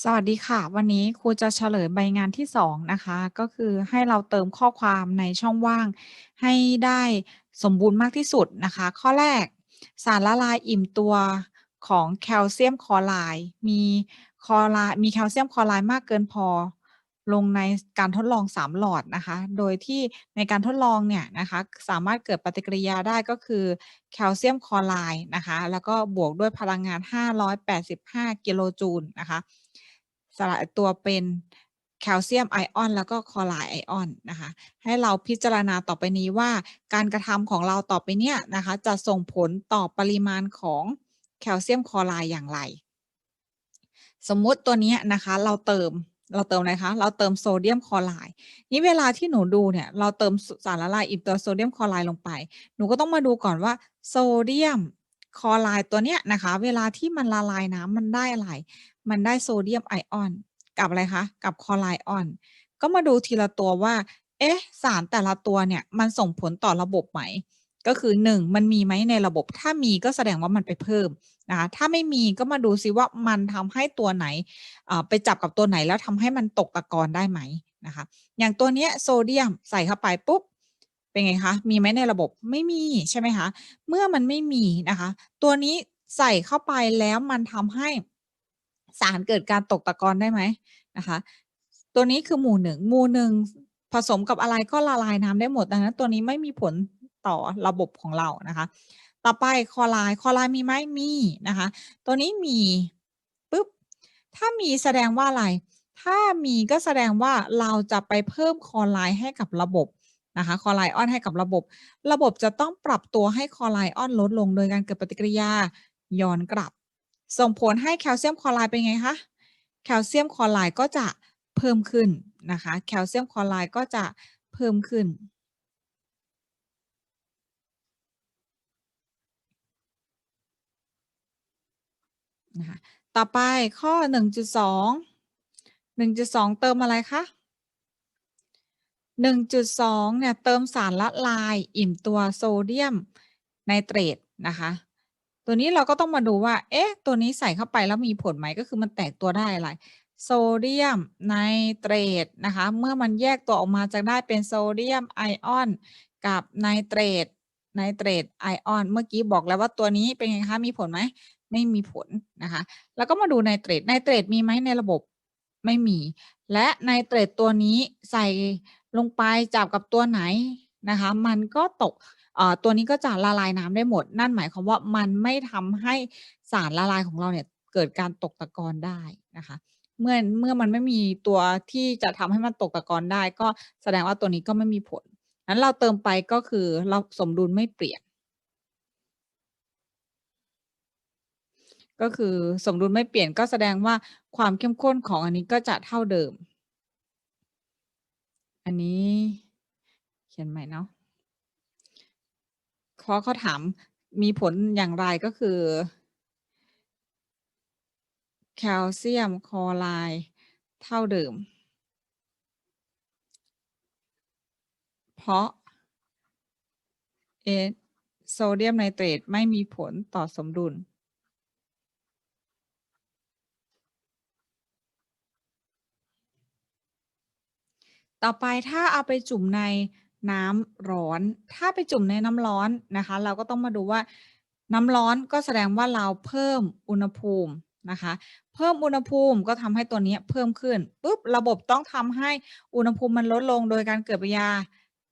สวัสดีค่ะ วันนี้ครูจะเฉลยใบงานที่ 2 นะคะ ก็คือให้เราเติมข้อความในช่องว่าง ให้ได้สมบูรณ์มากที่สุดนะคะ ข้อแรกสารละลายอิ่มตัวของแคลเซียมคลอไรด์มีคลอไรด์มีแคลเซียมคลอไรด์มากเกินพอ ลงในการทดลอง 3 หลอดนะคะ โดยที่ในการทดลองเนี่ยนะคะสามารถเกิดปฏิกิริยาได้ก็คือแคลเซียมคลอไรด์นะคะ แล้วก็บวกด้วยพลังงาน 585 กิโลจูลนะคะ สลายตัวเป็นแคลเซียมไอออน แล้วก็คลอไรด์ไอออนนะคะ ให้เราพิจารณาต่อไปนี้ว่า การกระทำของเราต่อไปเนี้ยนะคะ จะส่งผลต่อปริมาณของแคลเซียมคลอไรด์อย่างไร สมมุติตัวนี้นะคะเราเติม เราเติมอะไรคะ เราเติมโซเดียมคลอไรด์นี่เวลาที่หนูดูเนี่ย เราเติมสารละลายอิ่มตัวโซเดียมคลอไรด์ลงไป หนูก็ต้องมาดูก่อนว่าโซเดียมคลอไรด์ตัวเนี้ยนะคะ เวลาที่มันละลายน้ำมันได้อะไร มันได้โซเดียมไอออน กับอะไรคะ กับคลอไรด์ออน ก็มาดูทีละตัวว่า เอ๊ะ สารแต่ละตัวเนี่ย มันส่งผลต่อระบบไหม ก็คือ 1 มันมีไหมในระบบ ถ้ามีก็แสดงว่ามันไปเพิ่มนะคะถ้าไม่มีก็มาดูซิว่ามันทำให้ตัวไหนไปจับกับตัวไหนแล้วทำให้มันตกตะกอนได้ไหมนะคะอย่างตัวเนี้ยโซเดียมใส่เข้าไปปุ๊บเป็นไงคะมีไหมในระบบไม่มีใช่ไหมคะเมื่อมันไม่มีนะคะ ตัวนี้ใส่เข้าไปแล้วมันทำให้สารเกิดการตกตะกอนได้ไหมนะคะ ตัวนี้คือหมู่1หมู่1ผสมกับอะไรก็ละลายน้ำได้หมดดังนั้นตัวนี้ไม่มีผล ต่อระบบของเรานะคะ ต่อไปคอไรด์คอไรด์มีไหมมีนะคะ ตัวนี้มีปุ๊บถ้ามีแสดงว่าอะไร ถ้ามีก็แสดงว่าเราจะไปเพิ่มคอไรด์ให้กับระบบนะคะคอไรด์ออนให้กับระบบ ระบบจะต้องปรับตัวให้คอไรด์ออนลดลงโดยการเกิดปฏิกิริยาย้อนกลับ ส่งผลให้แคลเซียมคอไรด์เป็นไงคะแคลเซียมคอไรด์ก็จะเพิ่มขึ้นนะคะ แคลเซียมคอไรด์ก็จะเพิ่มขึ้น นะคะต่อไปข้อ 1.2 1.2 เติมอะไรคะ 1.2 เนี่ยเติมสารละลายอิ่มตัวโซเดียมไนเตรตนะคะตัวนี้เราก็ต้องมาดูว่า เอ๊ะ ตัวนี้ใส่เข้าไปแล้วมีผลไหมก็คือมันแตกตัวได้อะไร โซเดียมไนเตรตนะคะ เมื่อมันแยกตัวออกมาจะได้เป็นโซเดียมไอออนกับไนเตรตไนเตรตไอออน เมื่อกี้บอกแล้วว่าตัวนี้เป็นไงคะ มีผลไหม ไม่มีผลนะคะ แล้วก็มาดูไนเตรตไนเตรตมีไหมในระบบไม่มี และไนเตรตตัวนี้ใส่ลงไปจับกับตัวไหนนะคะ มันก็ตกตัวนี้ก็จะละลายน้ำได้หมด นั่นหมายความว่ามันไม่ทำให้สารละลายของเราเนี่ยเกิดการตกตะกอนได้นะคะ เมื่อเมื่อมันไม่มีตัวที่จะทำให้มันตกตะกอนได้ ก็แสดงว่าตัวนี้ก็ไม่มีผลงั้นเราเติมไปก็คือเราสมดุลไม่เปลี่ยน ก็คือสมดุลไม่เปลี่ยนก็แสดงว่าความเข้มข้นของอันนี้ก็จะเท่าเดิม อันนี้เขียนใหม่เนาะเพราะเขาถามมีผลอย่างไรก็คือ แคลเซียมคอไรด์เท่าเดิม เพราะเอโซเดียมไนเตรตไม่มีผลต่อสมดุล ต่อไปถ้าเอาไปจุ่มในน้ำร้อน ถ้าไปจุ่มในน้ำร้อนนะคะ เราก็ต้องมาดูว่าน้ำร้อนก็แสดงว่าเราเพิ่มอุณหภูมินะคะ เพิ่มอุณหภูมิก็ทำให้ตัวนี้เพิ่มขึ้นปุ๊บระบบต้องทำให้อุณหภูมิมันลดลงโดยการเกิดปฏิกิริยา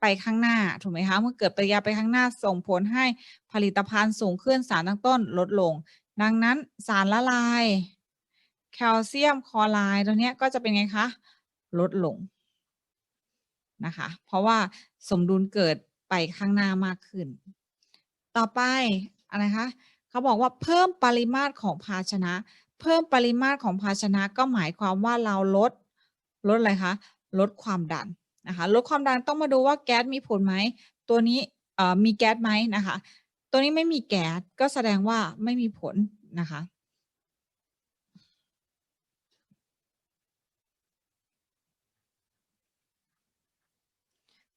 ไปข้างหน้าถูกไหมคะเมื่อเกิดปฏิกิริยาไปข้างหน้าส่งผลให้ผลิตภัณฑ์สูงขึ้นสารตั้งต้นลดลง ดังนั้นสารละลาย แคลเซียมคลอไรด์ตัวนี้ก็จะเป็นไงคะลดลง นะคะ เพราะว่าสมดุลเกิดไปข้างหน้ามากขึ้น ต่อไปอะไรคะเขาบอกว่าเพิ่มปริมาตรของภาชนะ เพิ่มปริมาตรของภาชนะก็หมายความว่าเราลดลดอะไรคะลดความดันนะคะลดความดันต้องมาดูว่าแก๊สมีผลไหมตัวนี้มีแก๊สไหมนะคะ ตัวนี้ไม่มีแก๊สก็แสดงว่าไม่มีผลนะคะ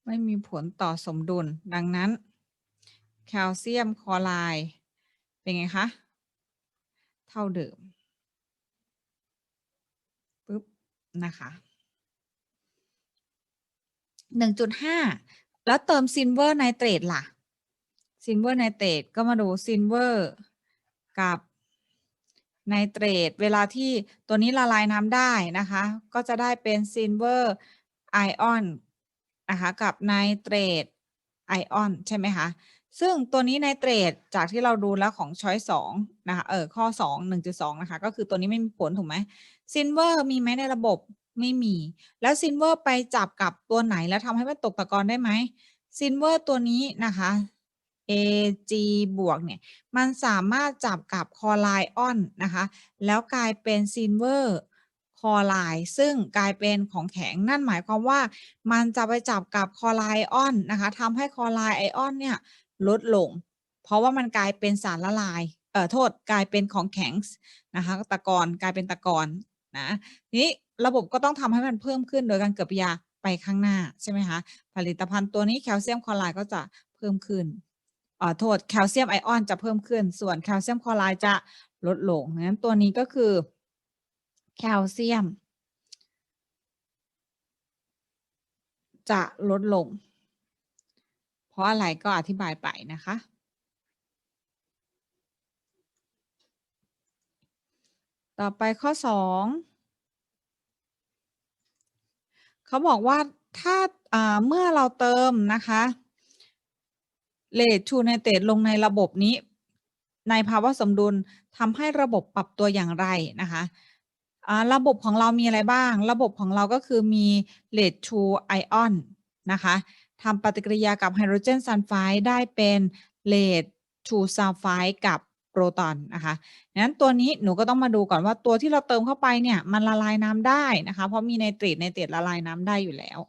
ไม่มีผลต่อสมดุล ดังนั้น แคลเซียมคลอไรด์เป็นไงคะ เท่าเดิมนะคะหนึ่งจุดห้าแล้วเติมซินเวอร์ไนเตรตล่ะซินเวอร์ไนเตรตก็มาดูซินเวอร์กับไนเตรตเวลาที่ตัวนี้ละลายน้ำได้นะคะ ก็จะได้เป็นซินเวอร์ไอออน นะคะกับไนเตรตไอออนใช่ไหมคะซึ่งตัวนี้ไนเตรตจากที่เราดูแล้วของช้อยสองนะคะเออข้อสองหนึ่งจุดสองนะคะก็คือตัวนี้ไม่มีผลถูกไหมซินเวอร์มีไหมในระบบไม่มี แล้วซินเวอร์ไปจับกับตัวไหนแล้วทำให้มันตกตะกอนได้ไหมซินเวอร์ตัวนี้นะคะ Ag บวกเนี่ยมันสามารถจับกับคอไลออนนะคะ แล้วกลายเป็นซินเวอร์ คอไลซึ่งกลายเป็นของแข็งนั่นหมายความว่า มันจะไปจับกับคอไลออนนะคะทำให้คอไลไอออนเนี่ยลดลง เพราะว่ามันกลายเป็นสารละลายเอ่อโทษกลายเป็นของแข็งนะคะตะกอนกลายเป็นตะกอนนะนี้ระบบก็ต้องทำให้มันเพิ่มขึ้นโดยการเกิดปฏิกิริยาไปข้างหน้าใช่ไหมคะผลิตภัณฑ์ตัวนี้แคลเซียมคลอไรด์ก็จะเพิ่มขึ้นเอ่อโทษแคลเซียมไอออนจะเพิ่มขึ้น ส่วนแคลเซียมคลอไรด์จะลดลงงั้นตัวนี้ก็คือ แคลเซียม จะลดลง เพราะอะไรก็อธิบายไปนะคะ ต่อไปข้อสองเขาบอกว่าถ้าาเมื่อเราเติมนะคะเลทชูไนเตรตลงในระบบนี้ ในภาวะสมดุลทำให้ระบบปรับตัวอย่างไรนะคะ อ่าระบบของเรามีอะไรบ้าง ระบบของเราก็คือมีเลทชูไอออนนะคะทำปฏิกิริยากับไฮโดรเจนซัลไฟด์ได้เป็นเลทชูซัลไฟด์กับโปรตอนนะคะนั้นตัวนี้หนูก็ต้องมาดูก่อนว่าตัวที่เราเติมเข้าไปเนี่ยมันละลายน้ำได้นะคะ เพราะมีไนเตรตไนเตรตละลายน้ำได้อยู่แล้ว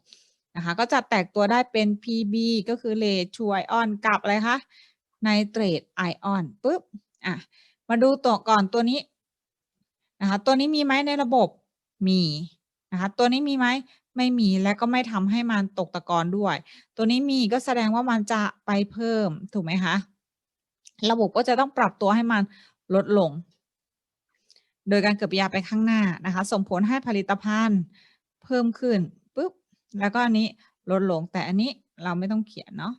นะคะ ก็จะแตกตัวได้เป็น PB ก็คือเลทชูไอออนกับอะไรคะไนเตรตไอออนปุ๊บอะมาดูตัวก่อนตัวนี้ นะคะตัวนี้มีไหมในระบบมีนะคะตัวนี้มีไหมไม่มีและก็ไม่ทำให้มันตกตะกอนด้วย ตัวนี้มีก็แสดงว่ามันจะไปเพิ่มถูกไหมคะระบบก็จะต้องปรับตัวให้มันลดลง โดยการเกิดปฏิกิริยาไปข้างหน้านะคะ ส่งผลให้ผลิตภัณฑ์เพิ่มขึ้นปุ๊บแล้วก็อันนี้ลดลงแต่อันนี้เราไม่ต้องเขียนเนาะ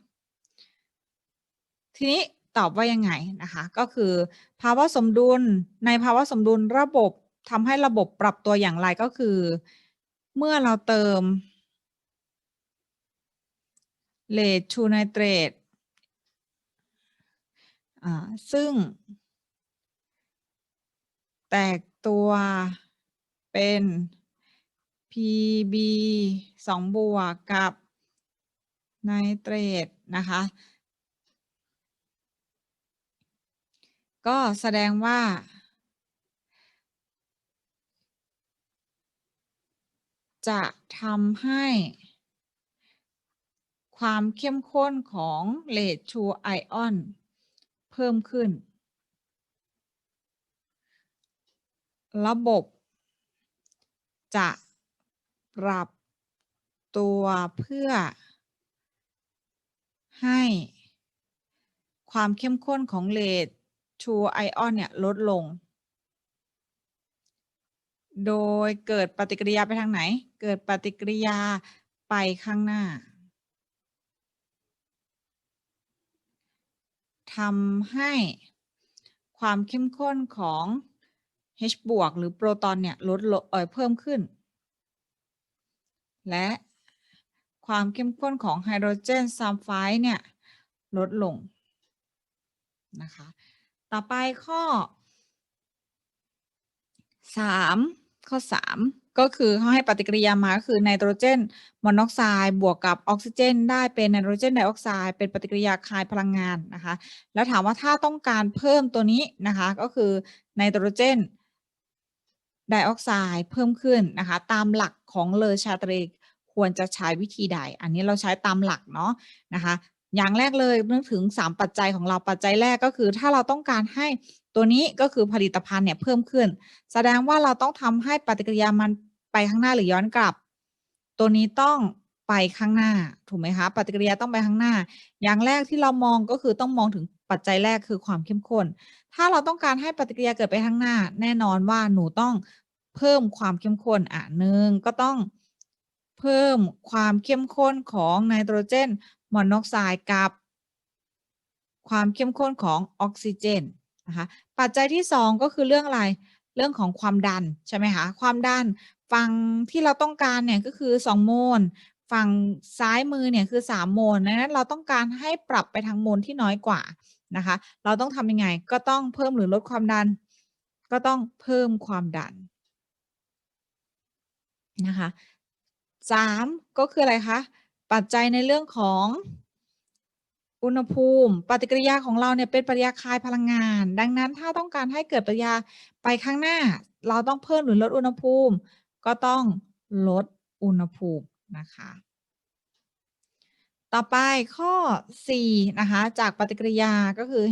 ทีนี้ ตอบว่ายังไงนะคะก็คือภาวะสมดุลในภาวะสมดุลระบบทำให้ระบบปรับตัวอย่างไรก็คือ เมื่อเราเติมเลทชูไนเตรตซึ่ง แตกตัวเป็น PB 2บวกกับไนเตรตนะคะ ก็แสดงว่า จะทำให้ ความเข้มข้นของเลทชูไอออน เพิ่มขึ้น ระบบจะปรับตัวเพื่อ ให้ ความเข้มข้นของเลท ชูไอออนเนี่ยลดลง โดยเกิดปฏิกิริยาไปทางไหน เกิดปฏิกิริยาไปข้างหน้าทำให้ความเข้มข้นของ H บวกหรือโปรตอนเนี่ยลดลงเอ่อเพิ่มขึ้น และความเข้มข้นของไฮโดรเจนซัลไฟด์เนี่ยลดลงนะคะ ต่อไปข้อ 3 ข้อ 3 ก็คือเขาให้ปฏิกิริยามาก็คือไนโตรเจนมอนอกไซด์บวกกับออกซิเจน ได้เป็นไนโตรเจนไดออกไซด์เป็นปฏิกิริยาคายพลังงานนะคะ แล้วถามว่าถ้าต้องการเพิ่มตัวนี้นะคะ ก็คือไนโตรเจนไดออกไซด์เพิ่มขึ้นนะคะ ตามหลักของเลอชาตรีควรจะใช้วิธีใด อันนี้เราใช้ตามหลักเนาะนะคะ อย่างแรกเลยนึกถึง 3 ปัจจัยของเราปัจจัยแรกก็คือ ถ้าเราต้องการให้ตัวนี้ก็คือผลิตภัณฑ์เนี่ยเพิ่มขึ้น แสดงว่าเราต้องทำให้ปฏิกิริยามันไปข้างหน้าหรือย้อนกลับ ตัวนี้ต้องไปข้างหน้าถูกไหมคะปฏิกิริยาต้องไปข้างหน้า อย่างแรกที่เรามองก็คือต้องมองถึงปัจจัยแรกคือความเข้มข้น ถ้าเราต้องการให้ปฏิกิริยาเกิดไปข้างหน้า แน่นอนว่าหนูต้องเพิ่มความเข้มข้นอะหนึ่งก็ต้องเพิ่มความเข้มข้นของไนโตรเจน มอนอกไซด์กับความเข้มข้นของออกซิเจนนะคะปัจจัยที่ 2 ก็คือเรื่องอะไรเรื่องของความดันใช่ไหมคะความดันฝั่งที่เราต้องการเนี่ยก็คือ 2 โมลฝั่งซ้ายมือเนี่ยคือ 3 โมลดังนั้นเราต้องการให้ปรับไปทางโมลที่น้อยกว่านะคะ เราต้องทำยังไงก็ต้องเพิ่มหรือลดความดัน ก็ต้องเพิ่มความดันนะคะสามก็คืออะไรคะ ปัจจัยในเรื่องของอุณหภูมิ ปฏิกิริยาของเราเนี่ยเป็นปฏิกิริยาคายพลังงาน ดังนั้นถ้าต้องการให้เกิดปฏิกิริยาไปข้างหน้า เราต้องเพิ่มหรือลดอุณหภูมิ ก็ต้องลดอุณหภูมินะคะ ต่อไปข้อ 4 นะคะ จากปฏิกิริยาก็คือ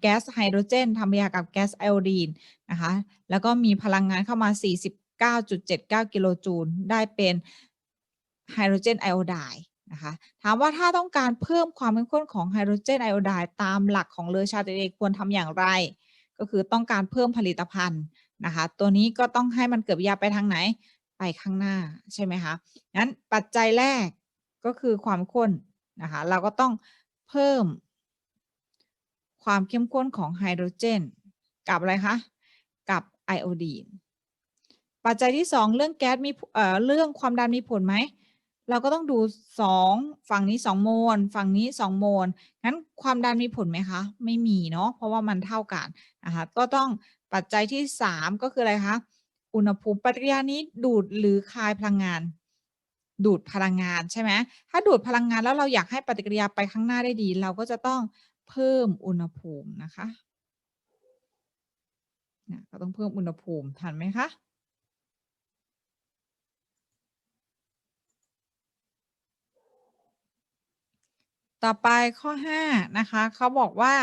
แก๊สไฮโดรเจนทำปฏิกิริยากับแก๊สไอโอดีนนะคะ แล้วก็มีพลังงานเข้ามา 49.79 กิโลจูลได้เป็น ไฮโดรเจนไอโอไดด์นะคะถามว่าถ้าต้องการเพิ่มความเข้มข้นของไฮโดรเจนไอโอไดด์ตามหลักของเลอชาเตเอควรทำอย่างไร ก็คือต้องการเพิ่มผลิตภัณฑ์นะคะตัวนี้ก็ต้องให้มันเกิดยาไปทางไหนไปข้างหน้าใช่ไหมคะงั้นปัจจัยแรกก็คือความข้นนะคะเราก็ต้องเพิ่ม ความเข้มข้นของไฮโดรเจน กับอะไรคะกับไอโอดีนปัจจัยที่ 2 เรื่องแก๊สมีเอ่อเรื่องความดันมีผลไหม เราก็ต้องดู 2 ฝั่งนี้ 2 โมล ฝั่งนี้ 2 โมล งั้นความดันมีผลไหมคะ ไม่มีเนาะ เพราะว่ามันเท่ากันนะคะก็ต้องปัจจัยที่ 3 ก็คืออะไรคะ อุณหภูมิปฏิกิริยานี้ดูดหรือคายพลังงาน ดูดพลังงานใช่ไหม ถ้าดูดพลังงานแล้วเราอยากให้ปฏิกิริยาไปข้างหน้าได้ดี เราก็จะต้องเพิ่มอุณหภูมินะคะเนี่ยก็ต้องเพิ่มอุณหภูมิทันไหมคะ ต่อไปข้อ 5 นะคะเขาบอกว่า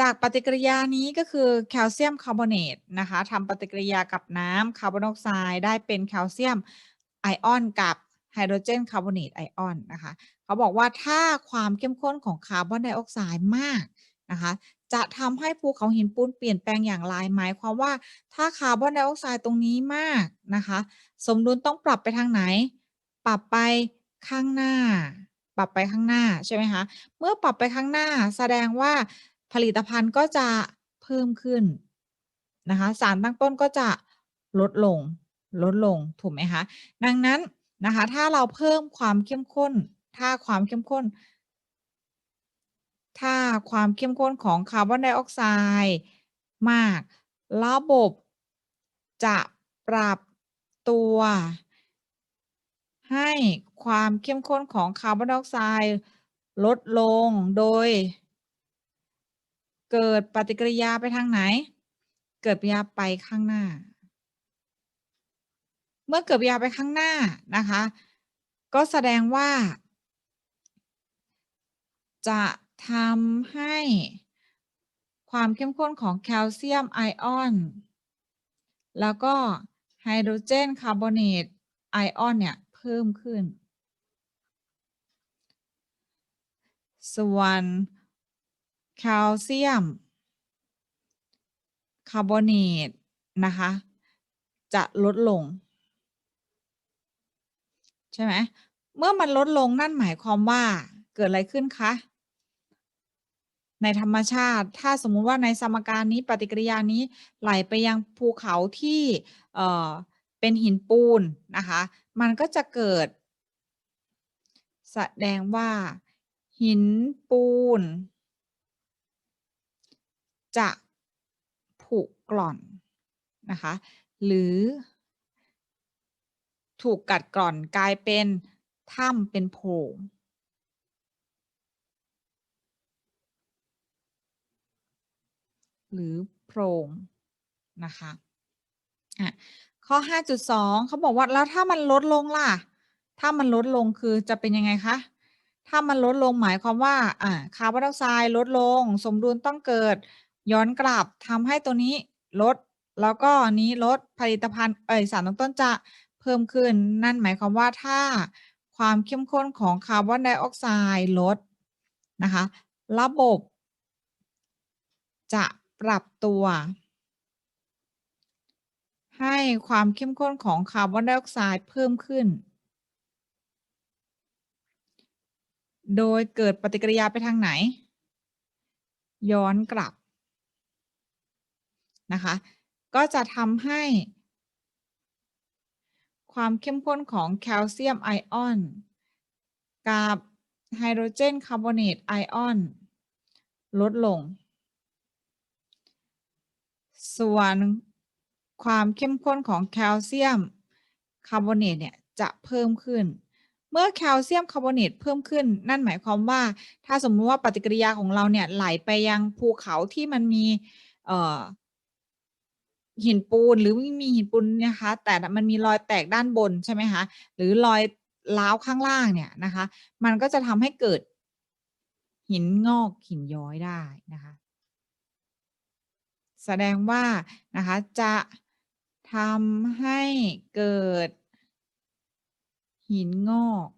จากปฏิกิริยานี้ก็คือแคลเซียมคาร์บอเนตนะคะทำปฏิกิริยากับน้ำคาร์บอนไดออกไซด์ได้เป็นแคลเซียมไอออนกับไฮโดรเจนคาร์บอเนตไอออนนะคะเขาบอกว่าถ้าความเข้มข้นของคาร์บอนไดออกไซด์มากนะคะจะทำให้ภูเขาหินปูนเปลี่ยนแปลงอย่างไรหมายความว่าถ้าคาร์บอนไดออกไซด์ตรงนี้มากนะคะ สมดุลต้องปรับไปทางไหน ปรับไปข้างหน้า รับไปข้างหน้าใช่ไหมคะ เมื่อปรับไปข้างหน้าแสดงว่าผลิตภัณฑ์ก็จะเพิ่มขึ้นนะคะ สารตั้งต้นก็จะลดลงลดลงถูกไหมคะ ดังนั้นนะคะถ้าเราเพิ่มความเข้มข้น ถ้าความเข้มข้น ถ้าความเข้มข้นของคาร์บอนไดออกไซด์มาก ระบบจะปรับตัว ให้ความเข้มข้นของคาร์บอนไดออกไซด์ลดลงโดย เกิดปฏิกิริยาไปทางไหน เกิดปฏิกิริยาไปข้างหน้า เมื่อเกิดปฏิกิริยาไปข้างหน้านะคะ ก็แสดงว่า จะทำให้ความเข้มข้นของแคลเซียมไอออน แล้วก็ไฮโดรเจนคาร์บอเนตไอออนเนี่ย เพิ่มขึ้น ส่วนแคลเซียมคาร์บอเนตนะคะ จะลดลง ใช่ไหมเมื่อมันลดลงนั่นหมายความว่าเกิดอะไรขึ้นคะ ในธรรมชาติถ้าสมมุติว่าในสมการนี้ปฏิกิริยานี้ไหลไปยังภูเขาที่ เป็นหินปูนนะคะ มันก็จะเกิด แสดงว่า หินปูน จะผุกร่อนนะคะ หรือ ถูกกัดกร่อนกลายเป็นถ้ำเป็นโพรงหรือโพรงนะคะ ข้อ 5.2เขาบอกว่าแล้วถ้ามันลดลงล่ะ ถ้ามันลดลงคือจะเป็นยังไงคะ ถ้ามันลดลงหมายความว่าอ่าคาร์บอนไดออกไซด์ลดลง สมดุลต้องเกิด ย้อนกลับทำให้ตัวนี้ลด แล้วก็นนี้ลดผลิตภัณฑ์เอ่ยสารตั้งต้นจะเพิ่มขึ้น นั่นหมายความว่าถ้าความเข้มข้นของคาร์บอนไดออกไซด์ลดนะคะ ระบบจะปรับตัว ให้ความเข้มข้นของคาร์บอนไดออกไซด์เพิ่มขึ้น โดยเกิดปฏิกิริยาไปทางไหน ย้อนกลับนะคะ ก็จะทำให้ ความเข้มข้นของแคลเซียมไอออนกับไฮโดรเจนคาร์บอเนตไอออนลดลง ส่วน ความเข้มข้นของแคลเซียมคาร์บอเนตเนี่ยจะเพิ่มขึ้น เมื่อแคลเซียมคาร์บอเนตเพิ่มขึ้น นั่นหมายความว่า ถ้าสมมุติว่าปฏิกิริยาของเราเนี่ยไหลไปยังภูเขาที่มันมีหินปูนหรือไม่มีหินปูนนะคะ แต่มันมีรอยแตกด้านบนใช่ไหมคะหรือรอยร้าวข้างล่างเนี่ยนะคะ มันก็จะทำให้เกิดหินงอกหินย้อยได้นะคะ แสดงว่านะคะจะ ทำให้เกิด หินงอก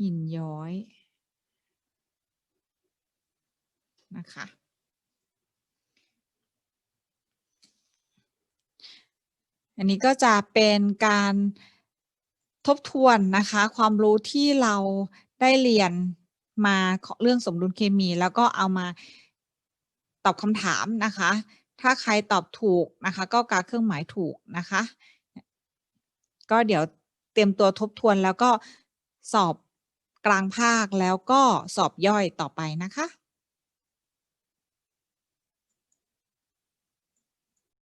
หินย้อย นะคะ อันนี้ก็จะเป็นการทบทวนนะคะ ความรู้ที่เราได้เรียนมาเรื่องสมดุลเคมี แล้วก็เอามาตอบคำถามนะคะ ถ้าใครตอบถูกนะคะ ก็กาเครื่องหมายถูกนะคะ ก็เดี๋ยวเตรียมตัวทบทวนแล้วก็สอบกลางภาคแล้วก็สอบย่อยต่อไปนะคะ